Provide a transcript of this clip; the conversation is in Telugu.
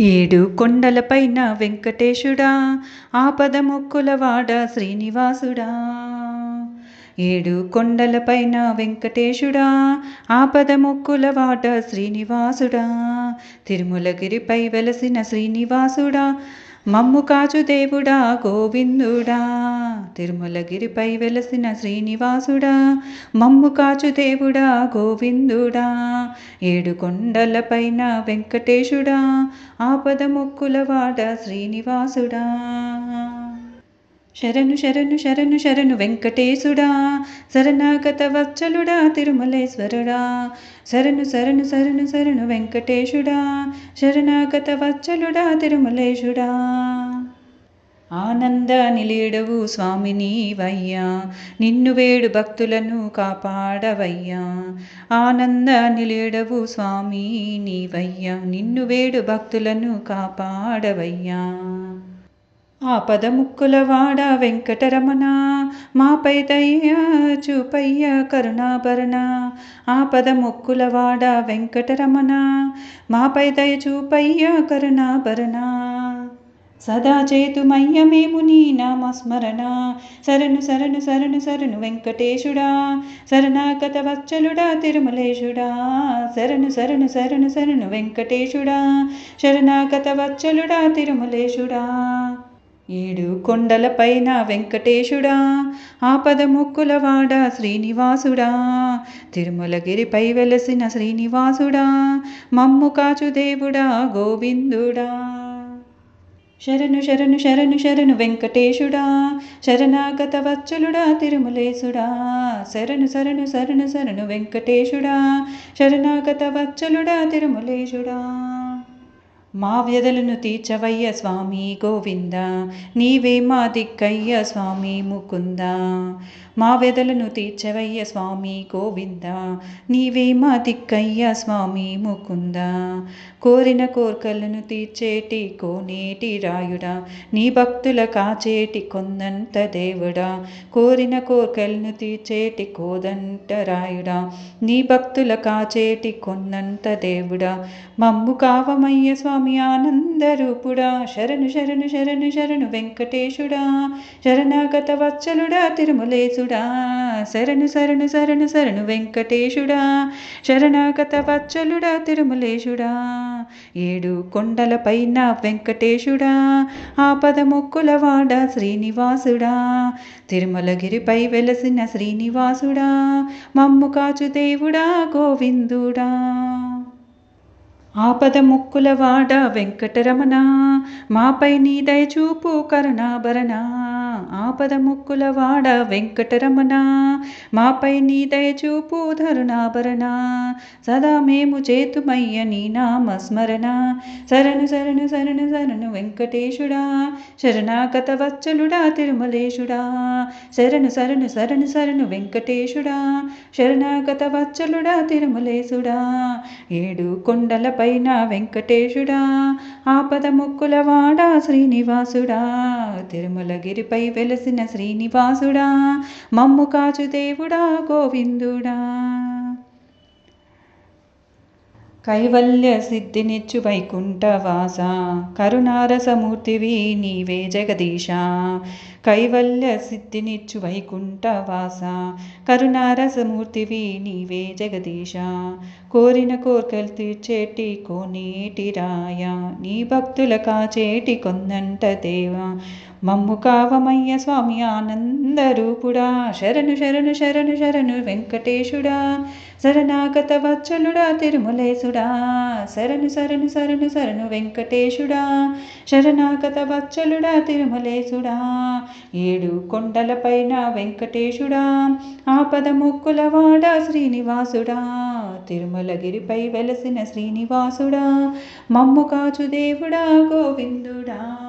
ఏడు కొండలపైన వెంకటేశుడా ఆపద మొక్కులవాడ శ్రీనివాసుడా. ఏడు కొండలపైన వెంకటేశుడా ఆపద మొక్కులవాడ శ్రీనివాసుడా. తిరుమలగిరిపై వెలసిన శ్రీనివాసుడా మమ్ము కాచు దేవుడా గోవిందుడా తిరుమలగిరిపై వెలసిన శ్రీనివాసుడా మమ్ము కాచు దేవుడా గోవిందుడా ఏడు కొండలపైన వెంకటేశుడా ఆపద మొక్కులవాడ శ్రీనివాసుడా. శరణు శరణు శరణు శరణు వెంకటేశుడా శరణాగత వచ్చలుడా తిరుమలేశ్వరుడా. శరణు శరణు శరణు శరణు వెంకటేశుడా శరణాగత వచ్చలుడా తిరుమలేశుడా. ఆనంద నిలీడవు స్వామిని వయ్యా నిన్ను వేడు భక్తులను కాపాడవయ్యా. ఆనంద నిలీడవు స్వామి నీవయ్యా నిన్ను వేడు భక్తులను కాపాడవయ్యా. ఆపద ముక్కులవాడ వెంకటరమణ? మాపై దయ్య చూపయ్య కరుణాభరణ. ఆపద ముక్కులవాడ వెంకటరమణ? మాపై దయ చూపయ్య కరుణాభరణ. సదా చేతుమయ్య మేము నీ నామస్మరణ? శరణు శరణు శరణు శరణు వెంకటేశుడా. శరణాగత వచ్చలుడా తిరుమలేశుడా. శరణు శరణు శరణు శరణు వెంకటేశుడా. శరణాగత వచ్చలుడా తిరుమలేశుడా. ఏడు కొండలపైన వెంకటేశుడా ఆపద ముక్కులవాడ శ్రీనివాసుడా తిరుమలగిరిపై వెలసిన శ్రీనివాసుడా మమ్ము కాచు దేవుడా గోవిందుడా. శరణు శరణు శరణు శరణు వెంకటేశుడా శరణాగత వచ్చలుడా తిరుమలేశుడా శరణు శరణు శరణు శరణు వెంకటేశుడా శరణాగత వచ్చలుడా తిరుమలేశుడా మా వ్యధలను తీర్చవయ్య స్వామి గోవింద నీవే మా దిక్కయ్య స్వామి ముకుంద. మా వెదలను తీర్చవయ్య స్వామి గోవింద. నీవే మా దిక్కయ్య స్వామి ముకుంద. కోరిన కోర్కలను తీర్చేటి కోనేటి రాయుడా. నీ భక్తుల కాచేటి కొందంత దేవుడా. కోరిన కోర్కలను తీర్చేటి కోదంట రాయుడా. నీ భక్తుల కాచేటి కొన్నంత దేవుడా. మమ్ము కావమయ్య స్వామి ఆనందరూపుడా శరణు శరణు శరణు శరణు వెంకటేశుడా. శరణాగత వత్సలుడా తిరుమలేశుడా. శరణు శరణు శరణు శరణు వెంకటేశుడా శరణాగత వత్సలుడా తిరుమలేశుడా ఏడు కొండలపైన వెంకటేశుడా ఆపద మొక్కులవాడ శ్రీనివాసుడా తిరుమలగిరిపై వెలసిన శ్రీనివాసుడా మమ్ము కాచు దేవుడా గోవిందుడా. ఆపద ముక్కులవాడ వెంకటరమణ మాపై నీ దయచూపు కరుణాభరణ. ఆపద ముక్కులవాడ వెంకటరమణ. మాపై నీ దయచూపు ధరుణాభరణ. సదా మేము చేతుమయ్య నీ నామస్మరణ. శరణు శరణు శరణు శరణు వెంకటేశుడా. శరణాగత వచ్చలుడా తిరుమలేశుడా. శరణు శరణు శరణు శరణు వెంకటేశుడా. శరణాగత వచ్చలుడా తిరుమలేశుడా. ఏడు కొండలపైన వెంకటేశుడా. ఆపద ముక్కులవాడ శ్రీనివాసుడా. తిరుమలగిరిపై వెలసిన శ్రీనివాసుడా. మమ్ము కాచు దేవుడా గోవిందుడా. కైవల్య సిద్ధినిచ్చు వైకుంఠవాస కరుణారసమూర్తివి నీవే జగదీశ. కైవల్య సిద్ధినిచ్చు వైకుంఠవాస కరుణారసమూర్తివి నీవే జగదీశ. కోరిన కోర్కలు తీర్చేటి కోనేటి రాయ. నీ భక్తుల కాచేటి కొందంట దేవా. మమ్ము కావమయ్య స్వామి ఆనందరూపుడా. శరణు శరణు శరణు శరణు వెంకటేశుడా. శరణాగత వత్సలుడా తిరుమలేశుడా. శరణు శరణు శరణు శరణు వెంకటేశుడా. శరణాగత వత్సలుడా తిరుమలేశుడా. ఏడు కొండలపైన వెంకటేశుడా. ఆపద ముక్కులవాడ శ్రీనివాసుడా. తిరుమలగిరిపై వెలసిన శ్రీనివాసుడా. మమ్ము కాచు దేవుడా గోవిందుడా.